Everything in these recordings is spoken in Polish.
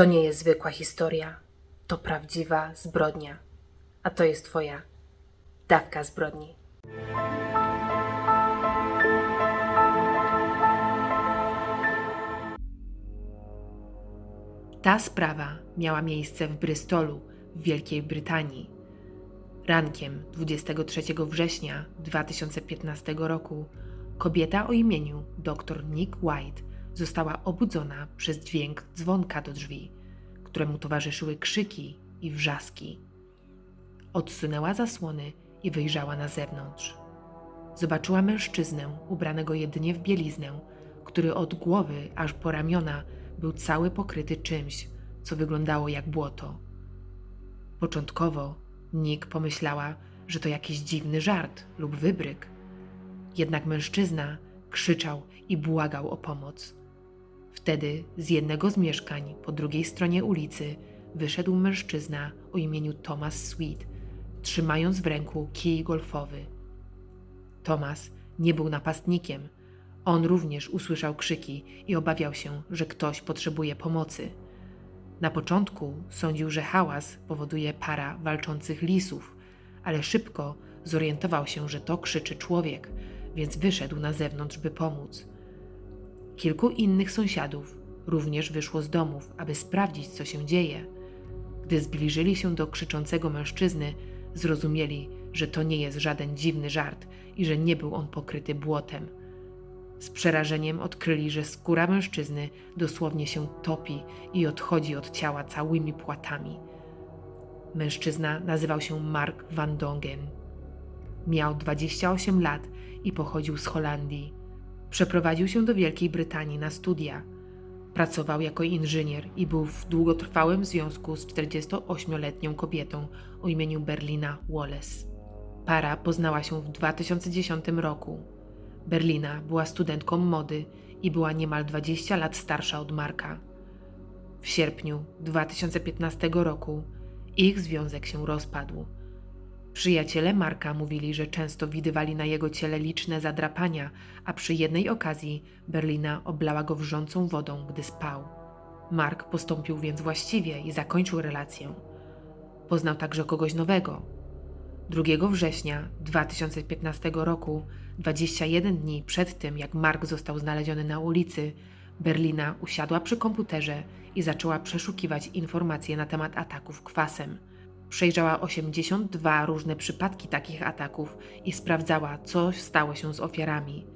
To nie jest zwykła historia. To prawdziwa zbrodnia. A to jest twoja dawka zbrodni. Ta sprawa miała miejsce w Bristolu w Wielkiej Brytanii. Rankiem 23 września 2015 roku kobieta o imieniu dr Nick White została obudzona przez dźwięk dzwonka do drzwi, któremu towarzyszyły krzyki i wrzaski. Odsunęła zasłony i wyjrzała na zewnątrz. Zobaczyła mężczyznę ubranego jedynie w bieliznę, który od głowy aż po ramiona był cały pokryty czymś, co wyglądało jak błoto. Początkowo Nick pomyślała, że to jakiś dziwny żart lub wybryk. Jednak mężczyzna krzyczał i błagał o pomoc. Wtedy z jednego z mieszkań po drugiej stronie ulicy wyszedł mężczyzna o imieniu Thomas Sweet, trzymając w ręku kij golfowy. Thomas nie był napastnikiem. On również usłyszał krzyki i obawiał się, że ktoś potrzebuje pomocy. Na początku sądził, że hałas powoduje para walczących lisów, ale szybko zorientował się, że to krzyczy człowiek, więc wyszedł na zewnątrz, by pomóc. Kilku innych sąsiadów również wyszło z domów, aby sprawdzić, co się dzieje. Gdy zbliżyli się do krzyczącego mężczyzny, zrozumieli, że to nie jest żaden dziwny żart i że nie był on pokryty błotem. Z przerażeniem odkryli, że skóra mężczyzny dosłownie się topi i odchodzi od ciała całymi płatami. Mężczyzna nazywał się Mark van Dongen. Miał 28 lat i pochodził z Holandii. Przeprowadził się do Wielkiej Brytanii na studia. Pracował jako inżynier i był w długotrwałym związku z 48-letnią kobietą o imieniu Berlina Wallace. Para poznała się w 2010 roku. Berlina była studentką mody i była niemal 20 lat starsza od Marka. W sierpniu 2015 roku ich związek się rozpadł. Przyjaciele Marka mówili, że często widywali na jego ciele liczne zadrapania, a przy jednej okazji Berlina oblała go wrzącą wodą, gdy spał. Mark postąpił więc właściwie i zakończył relację. Poznał także kogoś nowego. 2 września 2015 roku, 21 dni przed tym, jak Mark został znaleziony na ulicy, Berlina usiadła przy komputerze i zaczęła przeszukiwać informacje na temat ataków kwasem. Przejrzała 82 różne przypadki takich ataków i sprawdzała, co stało się z ofiarami.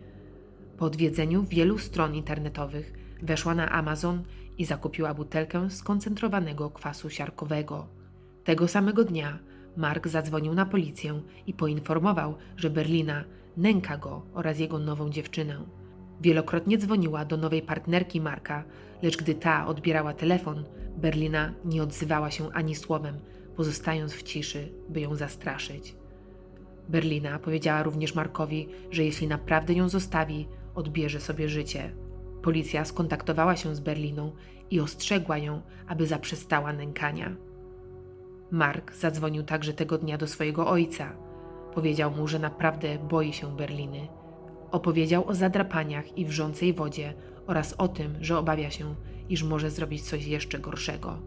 Po odwiedzeniu wielu stron internetowych weszła na Amazon i zakupiła butelkę skoncentrowanego kwasu siarkowego. Tego samego dnia Mark zadzwonił na policję i poinformował, że Berlina nęka go oraz jego nową dziewczynę. Wielokrotnie dzwoniła do nowej partnerki Marka, lecz gdy ta odbierała telefon, Berlina nie odzywała się ani słowem, pozostając w ciszy, by ją zastraszyć. Berlina powiedziała również Markowi, że jeśli naprawdę ją zostawi, odbierze sobie życie. Policja skontaktowała się z Berliną i ostrzegła ją, aby zaprzestała nękania. Mark zadzwonił także tego dnia do swojego ojca. Powiedział mu, że naprawdę boi się Berliny. Opowiedział o zadrapaniach i wrzącej wodzie oraz o tym, że obawia się, iż może zrobić coś jeszcze gorszego.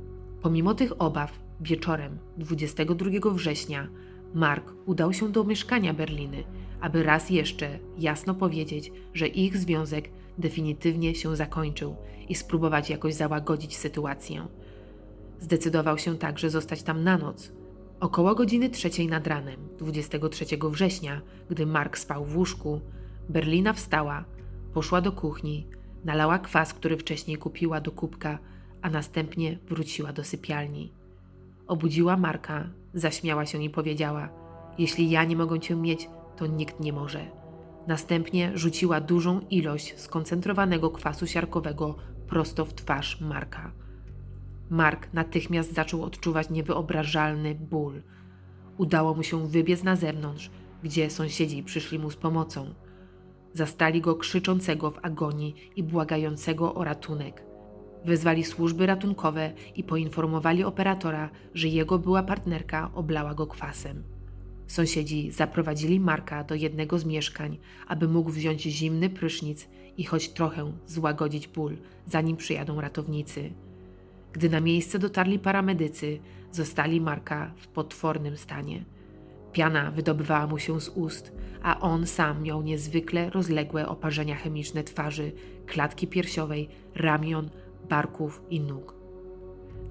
Pomimo tych obaw, wieczorem 22 września Mark udał się do mieszkania Berliny, aby raz jeszcze jasno powiedzieć, że ich związek definitywnie się zakończył i spróbować jakoś załagodzić sytuację. Zdecydował się także zostać tam na noc. Około godziny trzeciej nad ranem, 23 września, gdy Mark spał w łóżku, Berlina wstała, poszła do kuchni, nalała kwas, który wcześniej kupiła do kubka, a następnie wróciła do sypialni. Obudziła Marka, zaśmiała się i powiedziała: Jeśli ja nie mogę cię mieć, to nikt nie może. Następnie rzuciła dużą ilość skoncentrowanego kwasu siarkowego prosto w twarz Marka. Mark natychmiast zaczął odczuwać niewyobrażalny ból. Udało mu się wybiec na zewnątrz, gdzie sąsiedzi przyszli mu z pomocą. Zastali go krzyczącego w agonii i błagającego o ratunek. Wezwali służby ratunkowe i poinformowali operatora, że jego była partnerka oblała go kwasem. Sąsiedzi zaprowadzili Marka do jednego z mieszkań, aby mógł wziąć zimny prysznic i choć trochę złagodzić ból, zanim przyjadą ratownicy. Gdy na miejsce dotarli paramedycy, zostali Marka w potwornym stanie. Piana wydobywała mu się z ust, a on sam miał niezwykle rozległe oparzenia chemiczne twarzy, klatki piersiowej, ramion, barków i nóg.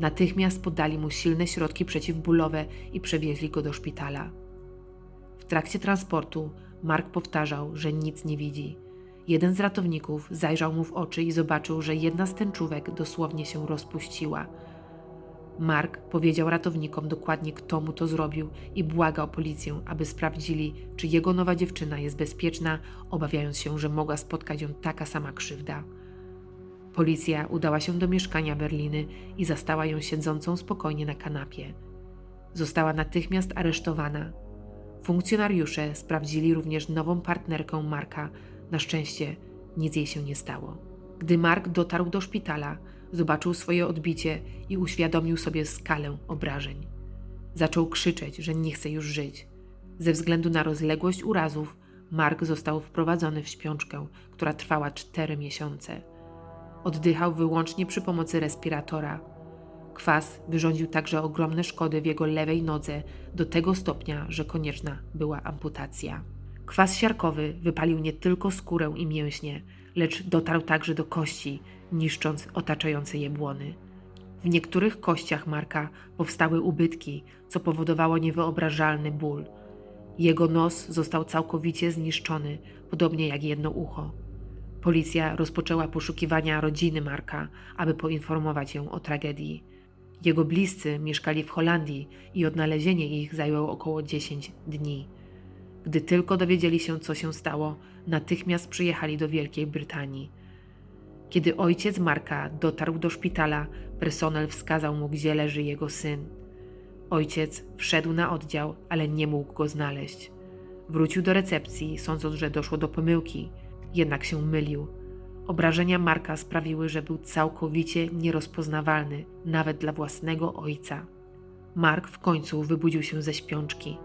Natychmiast podali mu silne środki przeciwbólowe i przewieźli go do szpitala. W trakcie transportu Mark powtarzał, że nic nie widzi. Jeden z ratowników zajrzał mu w oczy i zobaczył, że jedna z tęczówek dosłownie się rozpuściła. Mark powiedział ratownikom dokładnie, kto mu to zrobił i błagał policję, aby sprawdzili, czy jego nowa dziewczyna jest bezpieczna, obawiając się, że mogła spotkać ją taka sama krzywda. Policja udała się do mieszkania Berliny i zastała ją siedzącą spokojnie na kanapie. Została natychmiast aresztowana. Funkcjonariusze sprawdzili również nową partnerkę Marka. Na szczęście nic jej się nie stało. Gdy Mark dotarł do szpitala, zobaczył swoje odbicie i uświadomił sobie skalę obrażeń. Zaczął krzyczeć, że nie chce już żyć. Ze względu na rozległość urazów, Mark został wprowadzony w śpiączkę, która trwała cztery miesiące. Oddychał wyłącznie przy pomocy respiratora. Kwas wyrządził także ogromne szkody w jego lewej nodze do tego stopnia, że konieczna była amputacja. Kwas siarkowy wypalił nie tylko skórę i mięśnie, lecz dotarł także do kości, niszcząc otaczające je błony. W niektórych kościach Marka powstały ubytki, co powodowało niewyobrażalny ból. Jego nos został całkowicie zniszczony, podobnie jak jedno ucho. Policja rozpoczęła poszukiwania rodziny Marka, aby poinformować ją o tragedii. Jego bliscy mieszkali w Holandii i odnalezienie ich zajęło około 10 dni. Gdy tylko dowiedzieli się, co się stało, natychmiast przyjechali do Wielkiej Brytanii. Kiedy ojciec Marka dotarł do szpitala, personel wskazał mu, gdzie leży jego syn. Ojciec wszedł na oddział, ale nie mógł go znaleźć. Wrócił do recepcji, sądząc, że doszło do pomyłki, jednak się mylił. Obrażenia Marka sprawiły, że był całkowicie nierozpoznawalny, nawet dla własnego ojca. Mark w końcu wybudził się ze śpiączki.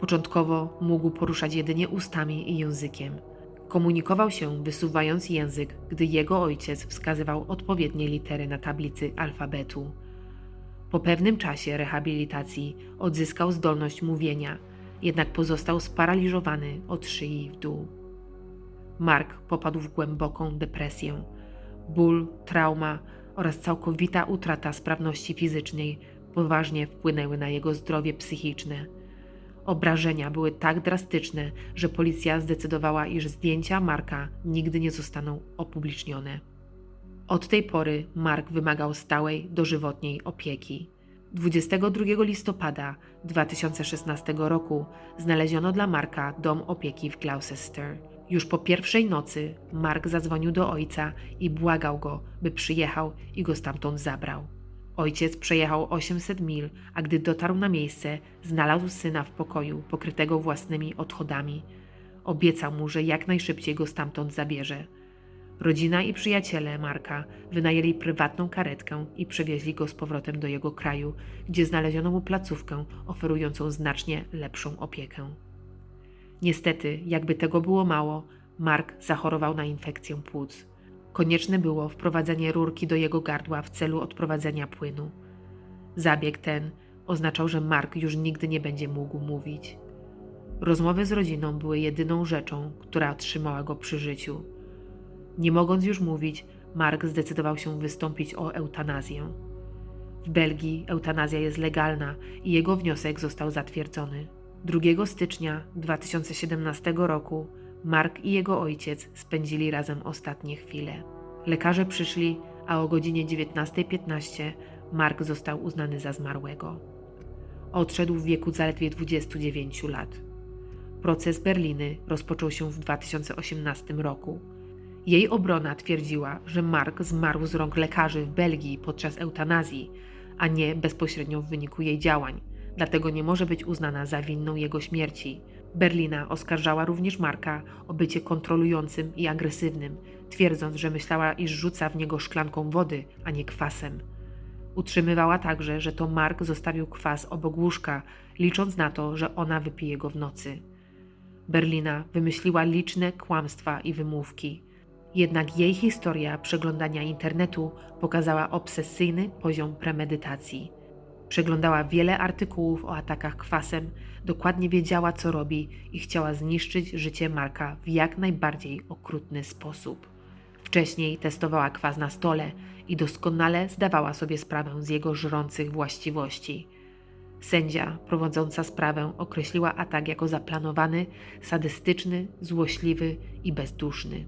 Początkowo mógł poruszać jedynie ustami i językiem. Komunikował się wysuwając język, gdy jego ojciec wskazywał odpowiednie litery na tablicy alfabetu. Po pewnym czasie rehabilitacji odzyskał zdolność mówienia, jednak pozostał sparaliżowany od szyi w dół. Mark popadł w głęboką depresję. Ból, trauma oraz całkowita utrata sprawności fizycznej poważnie wpłynęły na jego zdrowie psychiczne. Obrażenia były tak drastyczne, że policja zdecydowała, iż zdjęcia Marka nigdy nie zostaną opublicznione. Od tej pory Mark wymagał stałej, dożywotniej opieki. 22 listopada 2016 roku znaleziono dla Marka dom opieki w Gloucester. Już po pierwszej nocy Mark zadzwonił do ojca i błagał go, by przyjechał i go stamtąd zabrał. Ojciec przejechał 800 mil, a gdy dotarł na miejsce, znalazł syna w pokoju pokrytego własnymi odchodami. Obiecał mu, że jak najszybciej go stamtąd zabierze. Rodzina i przyjaciele Marka wynajęli prywatną karetkę i przewieźli go z powrotem do jego kraju, gdzie znaleziono mu placówkę oferującą znacznie lepszą opiekę. Niestety, jakby tego było mało, Mark zachorował na infekcję płuc. Konieczne było wprowadzenie rurki do jego gardła w celu odprowadzenia płynu. Zabieg ten oznaczał, że Mark już nigdy nie będzie mógł mówić. Rozmowy z rodziną były jedyną rzeczą, która trzymała go przy życiu. Nie mogąc już mówić, Mark zdecydował się wystąpić o eutanazję. W Belgii eutanazja jest legalna i jego wniosek został zatwierdzony. 2 stycznia 2017 roku Mark i jego ojciec spędzili razem ostatnie chwile. Lekarze przyszli, a o godzinie 19.15 Mark został uznany za zmarłego. Odszedł w wieku zaledwie 29 lat. Proces Berliny rozpoczął się w 2018 roku. Jej obrona twierdziła, że Mark zmarł z rąk lekarzy w Belgii podczas eutanazji, a nie bezpośrednio w wyniku jej działań, dlatego nie może być uznana za winną jego śmierci. Berlina oskarżała również Marka o bycie kontrolującym i agresywnym, twierdząc, że myślała, iż rzuca w niego szklanką wody, a nie kwasem. Utrzymywała także, że to Mark zostawił kwas obok łóżka, licząc na to, że ona wypije go w nocy. Berlina wymyśliła liczne kłamstwa i wymówki. Jednak jej historia przeglądania internetu pokazała obsesyjny poziom premedytacji. Przeglądała wiele artykułów o atakach kwasem, dokładnie wiedziała, co robi i chciała zniszczyć życie Marka w jak najbardziej okrutny sposób. Wcześniej testowała kwas na stole i doskonale zdawała sobie sprawę z jego żrących właściwości. Sędzia prowadząca sprawę określiła atak jako zaplanowany, sadystyczny, złośliwy i bezduszny.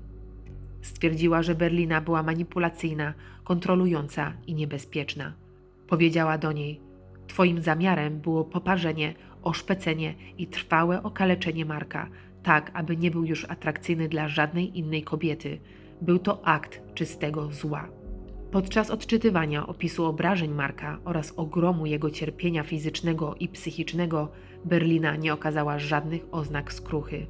Stwierdziła, że Berlina była manipulacyjna, kontrolująca i niebezpieczna. Powiedziała do niej: Twoim zamiarem było poparzenie, oszpecenie i trwałe okaleczenie Marka, tak aby nie był już atrakcyjny dla żadnej innej kobiety. Był to akt czystego zła. Podczas odczytywania opisu obrażeń Marka oraz ogromu jego cierpienia fizycznego i psychicznego, Berlina nie okazała żadnych oznak skruchy.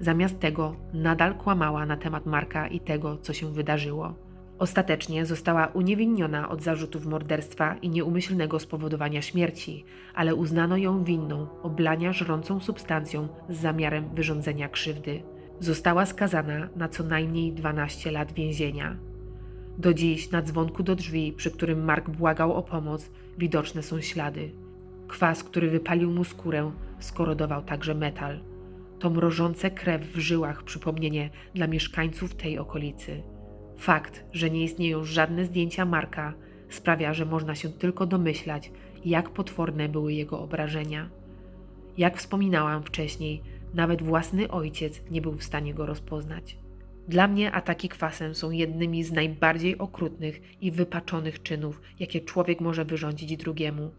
Zamiast tego nadal kłamała na temat Marka i tego, co się wydarzyło. Ostatecznie została uniewinniona od zarzutów morderstwa i nieumyślnego spowodowania śmierci, ale uznano ją winną oblania żrącą substancją z zamiarem wyrządzenia krzywdy. Została skazana na co najmniej 12 lat więzienia. Do dziś na dzwonku do drzwi, przy którym Mark błagał o pomoc, widoczne są ślady. Kwas, który wypalił mu skórę, skorodował także metal. To mrożące krew w żyłach przypomnienie dla mieszkańców tej okolicy. Fakt, że nie istnieją żadne zdjęcia Marka, sprawia, że można się tylko domyślać, jak potworne były jego obrażenia. Jak wspominałam wcześniej, nawet własny ojciec nie był w stanie go rozpoznać. Dla mnie ataki kwasem są jednymi z najbardziej okrutnych i wypaczonych czynów, jakie człowiek może wyrządzić drugiemu.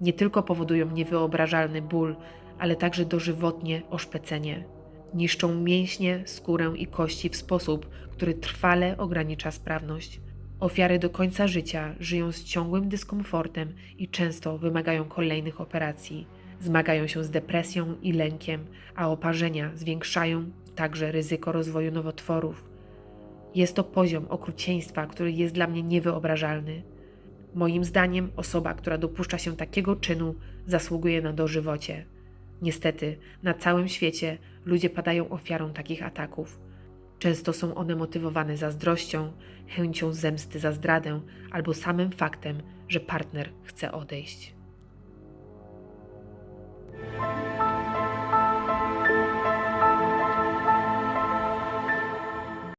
Nie tylko powodują niewyobrażalny ból, ale także dożywotnie oszpecenie. Niszczą mięśnie, skórę i kości w sposób, który trwale ogranicza sprawność. Ofiary do końca życia żyją z ciągłym dyskomfortem i często wymagają kolejnych operacji. Zmagają się z depresją i lękiem, a oparzenia zwiększają także ryzyko rozwoju nowotworów. Jest to poziom okrucieństwa, który jest dla mnie niewyobrażalny. Moim zdaniem osoba, która dopuszcza się takiego czynu, zasługuje na dożywocie. Niestety, na całym świecie ludzie padają ofiarą takich ataków. Często są one motywowane zazdrością, chęcią zemsty za zdradę albo samym faktem, że partner chce odejść.